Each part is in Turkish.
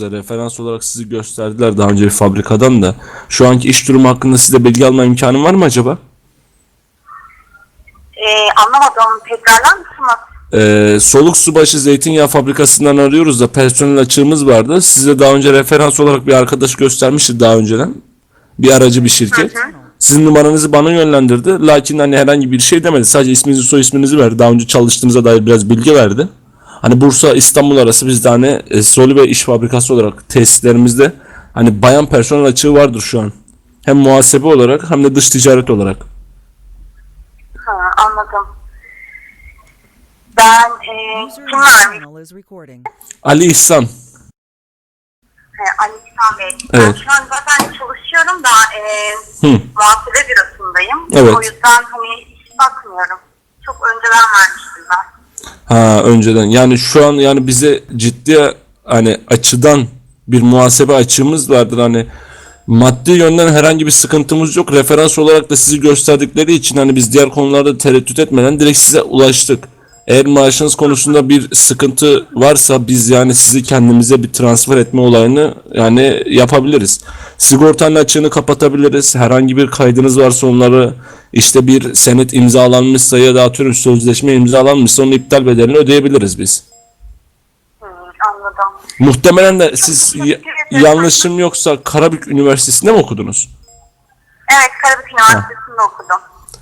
referans olarak sizi gösterdiler daha önce bir fabrikadan da. Şu anki iş durumu hakkında size bilgi alma imkanım var mı acaba? Ee, anlamadım. Tekrarlar mısınız? Ee, Soluk Subaşı Zeytinyağı Fabrikası'ndan arıyoruz da personel açığımız vardı. Size daha önce referans olarak bir arkadaş göstermişti daha önceden. Bir aracı bir şirket. Sizin numaranızı bana yönlendirdi. Lakin hani herhangi bir şey demedi. Sadece isminizi soy isminizi verdi. Daha önce çalıştığınıza dair biraz bilgi verdi. Hani Bursa İstanbul arası bizde hani e, Soli ve iş fabrikası olarak tesislerimizde hani bayan personel açığı vardır şu an. Hem muhasebe olarak hem de dış ticaret olarak. Ha, anladım. Ben e, kim vermiş? Ali İhsan. He, Ali İhsan Bey. Evet. Ben şu an zaten çalışıyorum da e, Hı. muhasebe bürosundayım. Evet. O yüzden hani hiç bakmıyorum. Çok önceden vermiştim ben. Ha önceden yani şu an yani bize ciddi hani açıdan bir muhasebe açığımız vardır hani maddi yönden herhangi bir sıkıntımız yok. Referans olarak da sizi gösterdikleri için hani biz diğer konularda tereddüt etmeden direkt size ulaştık. Eğer maaşınız konusunda bir sıkıntı varsa biz yani sizi kendimize bir transfer etme olayını yani yapabiliriz. Sigortanın açığını kapatabiliriz. Herhangi bir kaydınız varsa onları işte bir senet imzalanmışsa ya da atıyorum sözleşme imzalanmışsa onun iptal bedelini ödeyebiliriz biz. Anladım. Muhtemelen de siz yanlışım yoksa Karabük Üniversitesi'nde mi okudunuz? Evet, Karabük Üniversitesi'nde okudum.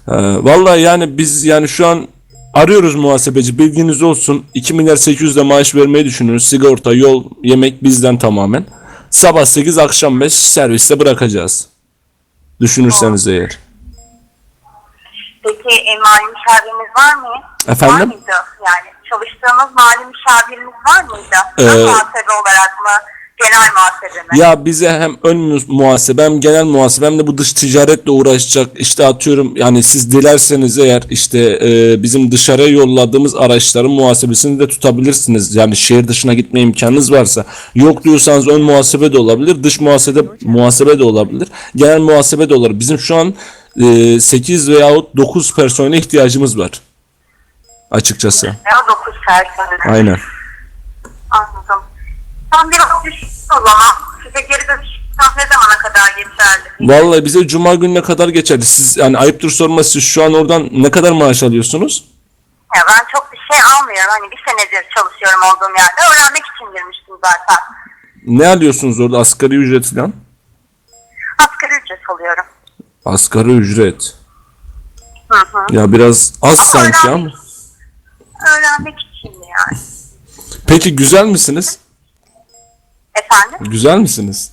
Ee, vallahi yani biz yani şu an arıyoruz muhasebeci bilginiz olsun 2 milyar 800 de maaş vermeyi düşünüyoruz sigorta yol yemek bizden tamamen sabah 8 akşam 5 serviste bırakacağız düşünürseniz eğer Peki e, mali müşaviriniz var mı? Efendim? Var mıydı? Yani çalıştığınız mali müşaviriniz var mıydı? Ee, muhasebe olarak mı? Genel muhasebe mi? ya bize hem ön mu- muhasebe hem genel muhasebe hem de bu dış ticaretle uğraşacak işte atıyorum yani siz dilerseniz eğer işte e, bizim dışarıya yolladığımız araçların muhasebesini de tutabilirsiniz yani şehir dışına gitme imkanınız varsa yok diyorsanız ön muhasebe de olabilir dış muhasebe muhasebe de olabilir genel muhasebe de olur bizim şu an e, 8 veyahut 9 personele ihtiyacımız var açıkçası Ya 9 personel. aynen Anladım. Tam biraz düşük zaman. Size geri dönüş ne zamana kadar geçerli? Vallahi bize cuma gününe kadar geçerdi. Siz yani ayıptır sorması siz şu an oradan ne kadar maaş alıyorsunuz? Ya ben çok bir şey almıyorum. Hani bir senedir çalışıyorum olduğum yerde. Öğrenmek için girmiştim zaten. Ne alıyorsunuz orada asgari ücret falan? Asgari ücret alıyorum. Asgari ücret. Hı hı. Ya biraz az sanki ama. Öğrenmek için yani. Peki güzel misiniz? Efendim? Güzel misiniz?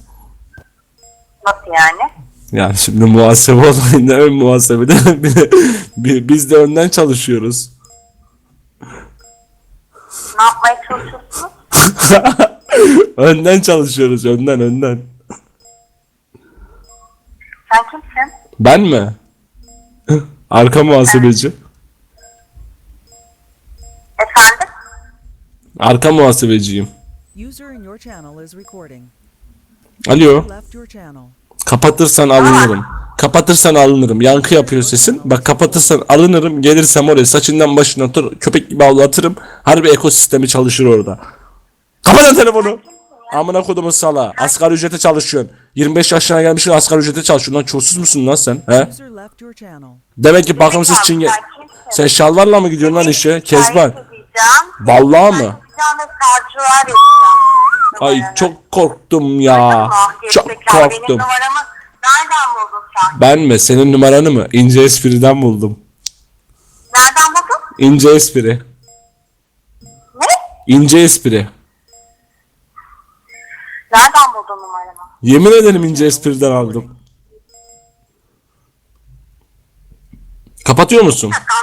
Nasıl yani? Yani şimdi muhasebe olayında ön muhasebede bir de- biz de önden çalışıyoruz. Ne yapmaya çalışıyorsunuz? önden çalışıyoruz önden önden. Sen kimsin? Ben mi? Arka muhasebeci. Efendim? Arka muhasebeciyim. User in your channel is recording. Alo. Left your channel. Kapatırsan alınırım. Kapatırsan alınırım. Yankı yapıyor sesin. Bak kapatırsan alınırım. Gelirsem oraya saçından başına otur. Köpek gibi avlatırım. Harbi ekosistemi çalışır orada. Kapat lan telefonu. Amına kodumun sala. Asgari ücrete çalışıyorsun. 25 yaşına gelmişsin asgari ücrete çalışıyorsun. Lan çulsuz musun lan sen? He? User left your channel. Demek ki bakımsız çinge... Sen şalvarla mı gidiyorsun lan işe? Kezban. Vallahi mı? Vereceğim. Ay çok korktum ya. Çok. Benim korktum. numaramı nereden buldun sen? Ben mi? Senin numaranı mı? İnce espriden buldum. Nereden buldun? İnce espri. Ne? İnce espri. Nereden buldun numaramı? Yemin ederim ince espriden aldım. Kapatıyor musun? Anlamadım.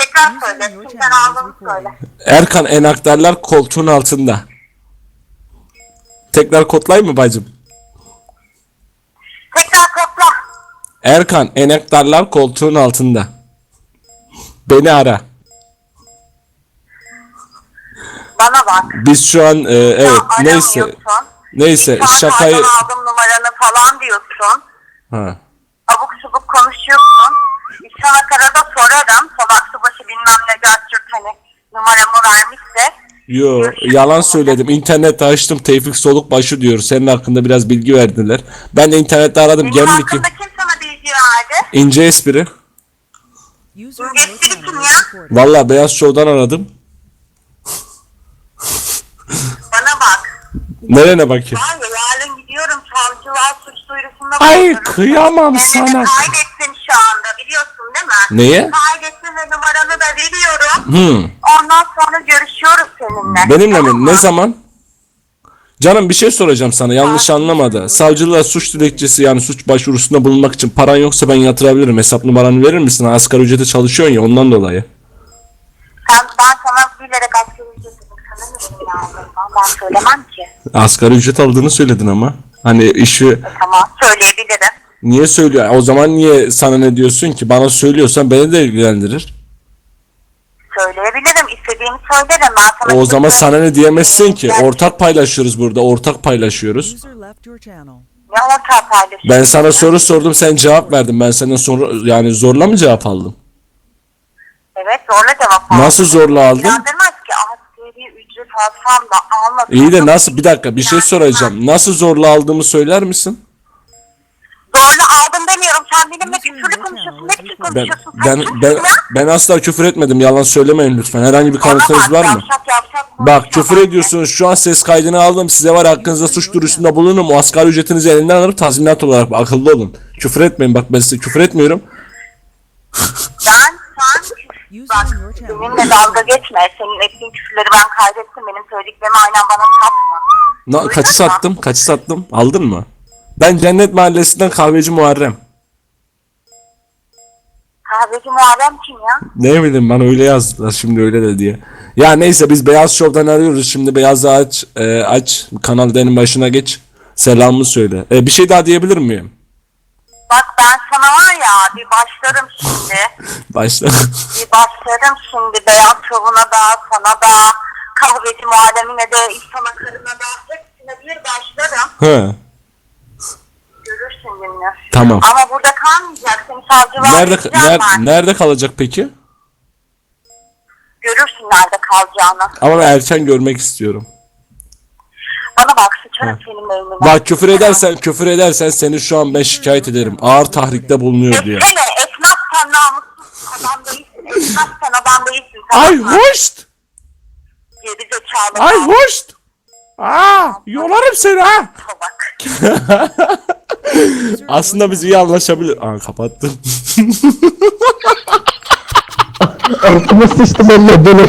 Tekrar, söyle. Kimden aldığını söyle. Erkan enaktarlar koltuğun altında. Tekrar kodlayayım mı bacım? Tekrar topla. Erkan enaktarlar koltuğun altında. Beni ara. Bana bak. Biz şu an e, evet Ya neyse aramıyorsun. neyse Bir saat şakayı oradan aldım numaranı falan diyorsun. ha. Abuk subuk konuşuyorsun. Bir sana karada sorarım. Salak subaşı bilmem ne gerçek hani numaramı vermişse. Yo yalan söyledim. İnternette açtım Tevfik Solukbaşı diyor. Senin hakkında biraz bilgi verdiler. Ben de internette aradım. Benim Gemlik hakkında kim sana bilgi verdi? ince espri. User in your kim channel ya? is. Valla Beyaz Show'dan aradım. Bana bak. Nerene bakayım? Ya yarın gidiyorum savcılığa suç duyurusunda Ay, kıyamam sana. anda mi? Neye? Kaydettin ve numaranı da veriyorum. Hmm. Ondan sonra görüşüyoruz seninle. Benimle Tamam mi? mı? Ne zaman? Canım bir şey soracağım sana yanlış anlamadı. Savcılığa suç dilekçesi yani suç başvurusunda bulunmak için paran yoksa ben yatırabilirim. Hesap numaranı verir misin? Asgari ücrete çalışıyorsun ya ondan dolayı. Sen, ben sana bilerek asgari ücret dedim. Sana ne benim lazım? Ben söylemem ki. Asgari ücret aldığını söyledin ama. Hani işi E, tamam söyleyebilirim. Niye söylüyor? O zaman niye sana ne diyorsun ki? Bana söylüyorsan beni de ilgilendirir. Söyleyebilirim. İstediğimi söylerim. Ben sana O zaman kimse- sana ne diyemezsin ki? Ortak paylaşıyoruz burada. Ortak paylaşıyoruz. User left your channel. Ne ortak paylaşıyorsun? Ben sana soru sordum sen cevap verdin. Ben senden sonra yani zorla mı cevap aldım? Evet zorla cevap aldım. Nasıl zorla aldın? İnanılmaz ki asgari ücret alsam da almasam İyi de nasıl bir dakika bir şey soracağım. Nasıl zorla aldığımı söyler misin? Zorla aldım demiyorum. Sen benimle küfürlü konuşuyorsun. Ne biçim Ben konuşuyorsun? ben Sen kimsin ben ya? ben asla küfür etmedim. Yalan söylemeyin lütfen. Herhangi bir kanıtınız var mı? yavşak yavşak Bak konuşma küfür ediyorsunuz. Şu an ses kaydını aldım. Size var hakkınızda suç duyurusunda bulunurum. O asgari ücretinizi elinden alırım tazminat olarak. Akıllı olun. Küfür etmeyin. Bak ben size küfür etmiyorum. Ben sen bak benimle dalga geçme. Senin ettiğin küfürleri ben kaydettim. Benim söylediklerimi aynen bana satma. Na, kaçı sattım? Kaçı sattım? Aldın mı? Ben Cennet Mahallesi'nden kahveci Muharrem. Kahveci Muharrem kim ya? Ne bileyim bana öyle yazdılar şimdi öyle de diye. Ya neyse biz Beyaz Show'dan arıyoruz. Şimdi Beyaz'ı aç, e, aç. Kanal denin başına geç. Selamımı söyle. E, bir şey daha diyebilir miyim? Bak ben sana var ya bir başlarım şimdi. Başla. bir başlarım şimdi Beyaz Şovu'na da sana da kahveci Muharrem'ine de İhsan'a karına da hepsine bir başlarım. He. Gününü. Tamam. Ama burada kalmayacak. Seni savcılığa Nerede vereceğim ner, ben. nerede kalacak peki? Görürsün nerede kalacağını. Ama ben erken görmek istiyorum. Bana bak sıçarım senin beynine. Bak küfür edersen küfür edersen seni şu an ben şikayet ederim. Ağır tahrikte bulunuyor diye. Etsene esnaf sen namussuz adam değilsin. Esnaf sen adam değilsin. Tamam Ay mı? hoş. Geri zekalı. Ay hoş. Aa, yolarım seni ha. Bak. Aslında biz iyi anlaşabilir. Aa kapattım. Altıma sıçtım elle böyle